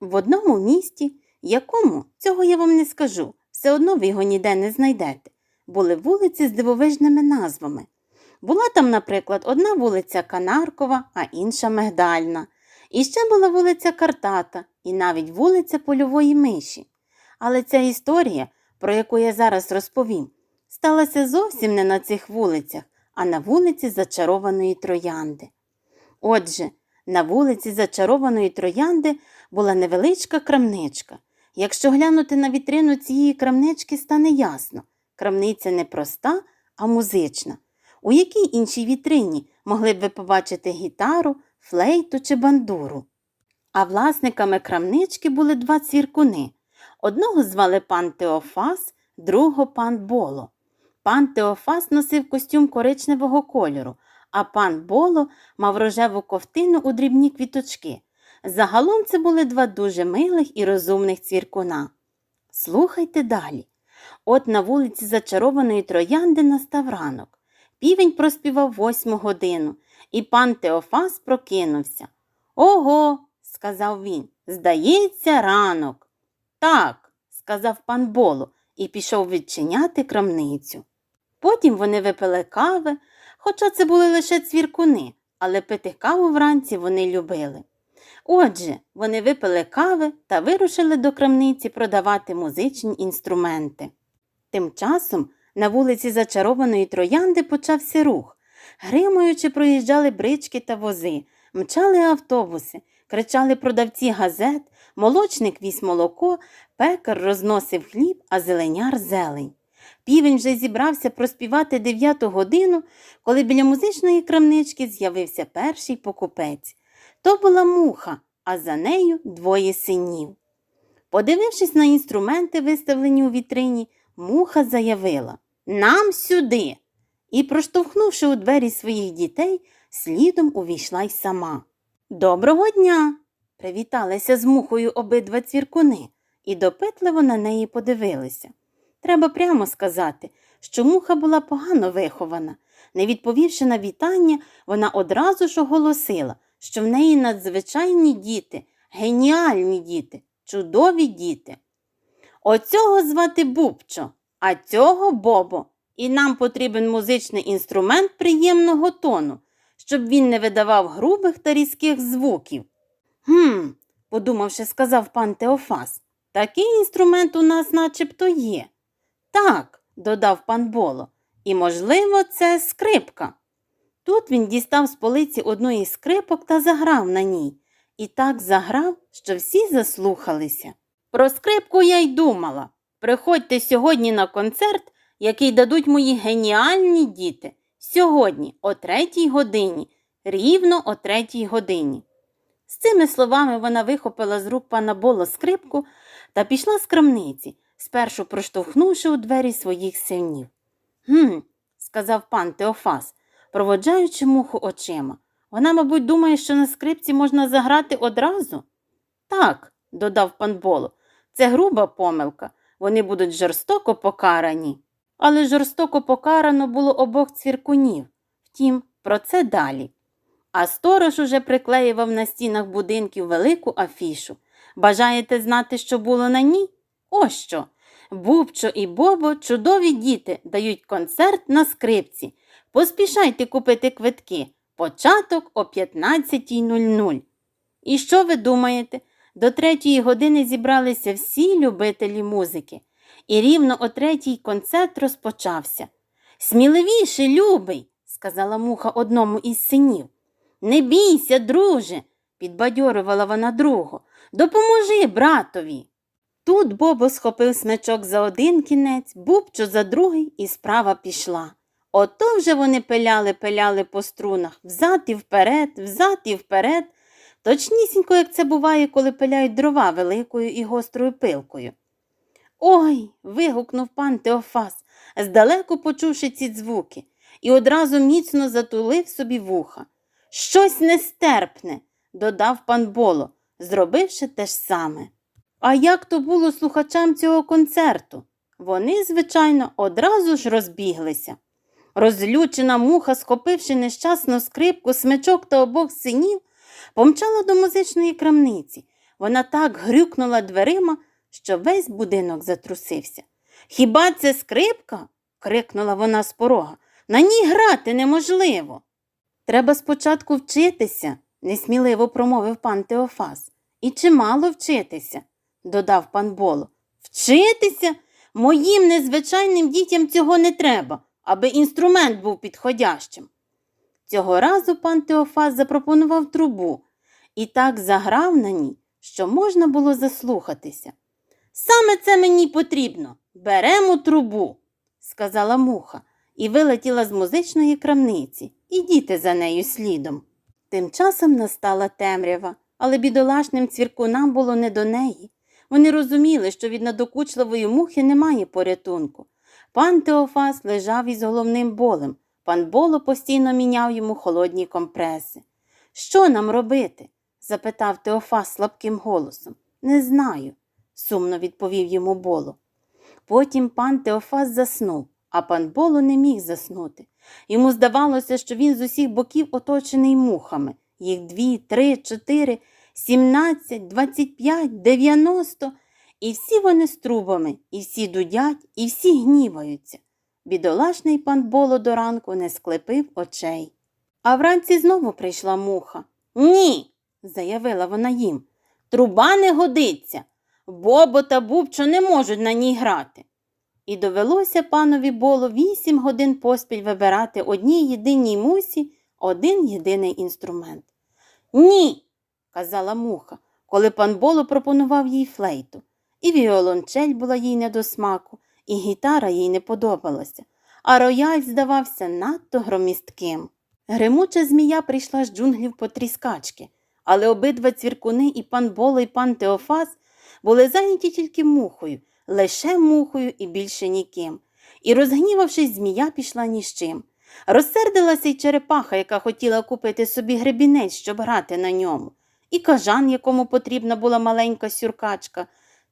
В одному місті, якому, цього я вам не скажу, все одно ви його ніде не знайдете, були вулиці з дивовижними назвами. Була там, наприклад, одна вулиця Канаркова, а інша Мигдальна. І ще була вулиця Картата, і навіть вулиця Польової миші. Але ця історія, про яку я зараз розповім, сталася зовсім не на цих вулицях, а на вулиці Зачарованої Троянди. Отже, на вулиці Зачарованої Троянди була невеличка крамничка. Якщо глянути на вітрину цієї крамнички, стане ясно. Крамниця не проста, а музична. У якій іншій вітрині могли б ви побачити гітару, флейту чи бандуру? А власниками крамнички були два цвіркуни. Одного звали пан Теофас, другого пан Боло. Пан Теофас носив костюм коричневого кольору, а пан Боло мав рожеву ковтину у дрібні квіточки. Загалом це були два дуже милих і розумних цвіркуна. Слухайте далі. От на вулиці Зачарованої Троянди настав ранок. Півень проспівав восьму годину, і пан Теофас прокинувся. Ого, сказав він, здається, ранок. Так, сказав пан Боло і пішов відчиняти крамницю. Потім вони випили кави, хоча це були лише цвіркуни, але пити каву вранці вони любили. Отже, вони випили кави та вирушили до крамниці продавати музичні інструменти. Тим часом на вулиці Зачарованої Троянди почався рух. Гримуючи, проїжджали брички та вози, мчали автобуси, кричали продавці газет, молочник віз молоко, пекар розносив хліб, а зеленяр зелень. Півень вже зібрався проспівати дев'яту годину, коли біля музичної крамнички з'явився перший покупець. То була муха, а за нею двоє синів. Подивившись на інструменти, виставлені у вітрині, муха заявила Нам сюди. І, проштовхнувши у двері своїх дітей, слідом увійшла й сама. Доброго дня! привіталися з мухою обидва цвіркуни і допитливо на неї подивилися. Треба прямо сказати, що муха була погано вихована. Не відповівши на вітання, вона одразу ж оголосила, що в неї надзвичайні діти, геніальні діти, чудові діти. Оцього звати Бубчо, а цього Бобо. І нам потрібен музичний інструмент приємного тону, щоб він не видавав грубих та різких звуків. Гм, подумавши, сказав пан Теофас, такий інструмент у нас начебто є. Так, додав пан Боло, і, можливо, це скрипка. Тут він дістав з полиці одну із скрипок та заграв на ній. І так заграв, що всі заслухалися. Про скрипку я й думала. Приходьте сьогодні на концерт, який дадуть мої геніальні діти. Сьогодні, о третій годині, рівно о третій годині. З цими словами вона вихопила з рук пана Боло скрипку та пішла з крамниці, спершу проштовхнувши у двері своїх синів. Гм, сказав пан Теофас, проводжаючи муху очима. Вона, мабуть, думає, що на скрипці можна заграти одразу? Так, додав пан Боло, це груба помилка. Вони будуть жорстоко покарані. Але жорстоко покарано було обох цвіркунів. Втім, про це далі. А сторож уже приклеював на стінах будинків велику афішу. Бажаєте знати, що було на ній? Ось що. Бубчо і Бобо, чудові діти, дають концерт на скрипці. Поспішайте купити квитки. Початок о 15.00. І що ви думаєте? До третьої години зібралися всі любителі музики. І рівно о третій концерт розпочався. Сміливіше, любий, сказала муха одному із синів. Не бійся, друже, підбадьорювала вона другого. Допоможи братові. Тут Бобо схопив смичок за один кінець, Бубчо за другий, і справа пішла. Ото вже вони пиляли, пиляли по струнах, взад і вперед, взад і вперед, точнісінько, як це буває, коли пиляють дрова великою і гострою пилкою. Ой. вигукнув пан Теофас, здалеку почувши ці звуки, і одразу міцно затулив собі вуха. Щось нестерпне, додав пан Боло, зробивши те ж саме. А як то було слухачам цього концерту? Вони, звичайно, одразу ж розбіглися. Розлючена муха, схопивши нещасну скрипку, смичок та обох синів, помчала до музичної крамниці. Вона так грюкнула дверима, що весь будинок затрусився. Хіба це скрипка? крикнула вона з порога. На ній грати неможливо. Треба спочатку вчитися, несміливо промовив пан Теофас. І чимало вчитися, додав пан Боло. Вчитися? Моїм незвичайним дітям цього не треба, аби інструмент був підходящим. Цього разу пан Теофас запропонував трубу і так заграв на ній, що можна було заслухатися. Саме це мені потрібно. Беремо трубу, сказала муха, і вилетіла з музичної крамниці. Ідіте за нею слідом. Тим часом настала темрява, але бідолашним цвіркунам було не до неї. Вони розуміли, що від надокучливої мухи немає порятунку. Пан Теофас лежав із головним болем. Пан Боло постійно міняв йому холодні компреси. Що нам робити? запитав Теофас слабким голосом. Не знаю, сумно відповів йому Боло. Потім пан Теофас заснув, а пан Боло не міг заснути. Йому здавалося, що він з усіх боків оточений мухами. Їх дві, три, чотири, сімнадцять, двадцять п'ять, дев'яносто. І всі вони з трубами, і всі дудять, і всі гніваються. Бідолашний пан Боло до ранку не склепив очей. А вранці знову прийшла муха. Ні, заявила вона їм. Труба не годиться. Бобо та Бубчо не можуть на ній грати. І довелося панові Боло вісім годин поспіль вибирати одній єдиній мусі один єдиний інструмент. Ні, казала муха, коли пан Боло пропонував їй флейту. І віолончель була їй не до смаку, і гітара їй не подобалася, а рояль здавався надто громістким. Гримуча змія прийшла з джунглів по тріскачки, але обидва цвіркуни, і пан Боло, і пан Теофас були зайняті тільки мухою, лише мухою і більше ніким. І, розгнівавшись, змія пішла ні з чим. Розсердилася й черепаха, яка хотіла купити собі гребінець, щоб грати на ньому, і кажан, якому потрібна була маленька сюркачка,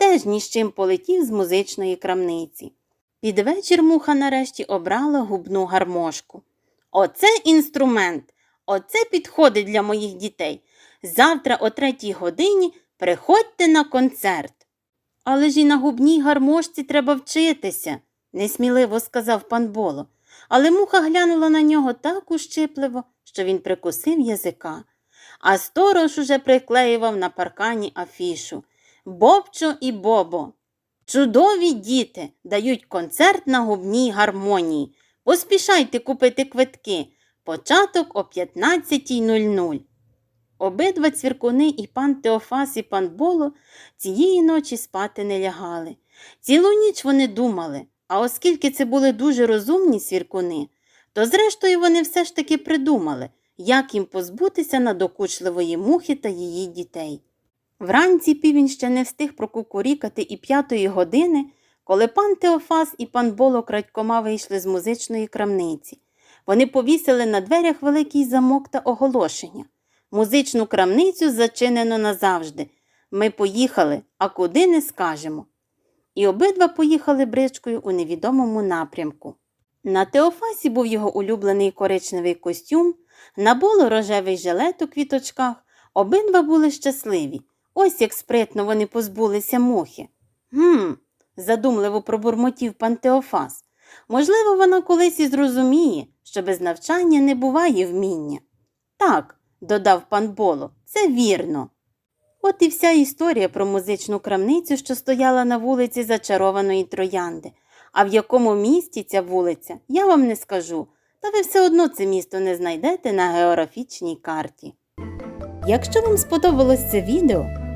теж ні з чим полетів з музичної крамниці. Під вечір муха нарешті обрала губну гармошку. Оце інструмент, оце підходить для моїх дітей. Завтра о третій годині приходьте на концерт. Але ж і на губній гармошці треба вчитися, несміливо сказав пан Боло. Але муха глянула на нього так ущипливо, що він прикусив язика. А сторож уже приклеював на паркані афішу Бобчо і Бобо. Чудові діти дають концерт на губній гармонії. Поспішайте купити квитки. Початок о 15.00. Обидва цвіркуни і пан Теофас, і пан Боло цієї ночі спати не лягали. Цілу ніч вони думали, а оскільки це були дуже розумні свіркуни, то зрештою вони все ж таки придумали, як їм позбутися надокучливої мухи та її дітей. Вранці півень ще не встиг прокукурікати і п'ятої години, коли пан Теофас і пан Боло крадькома вийшли з музичної крамниці. Вони повісили на дверях великий замок та оголошення. Музичну крамницю зачинено назавжди. Ми поїхали, а куди не скажемо. І обидва поїхали бричкою у невідомому напрямку. На Теофасі був його улюблений коричневий костюм, на боло рожевий жилет у квіточках. Обидва були щасливі. Ось як спритно вони позбулися мухи. Гм, задумливо пробурмотів пан Теофас. Можливо, вона колись і зрозуміє, що без навчання не буває вміння. Так, додав пан Боло, це вірно. От і вся історія про музичну крамницю, що стояла на вулиці зачарованої троянди. А в якому місті ця вулиця, я вам не скажу, та ви все одно це місто не знайдете на географічній карті. Якщо вам сподобалось це відео,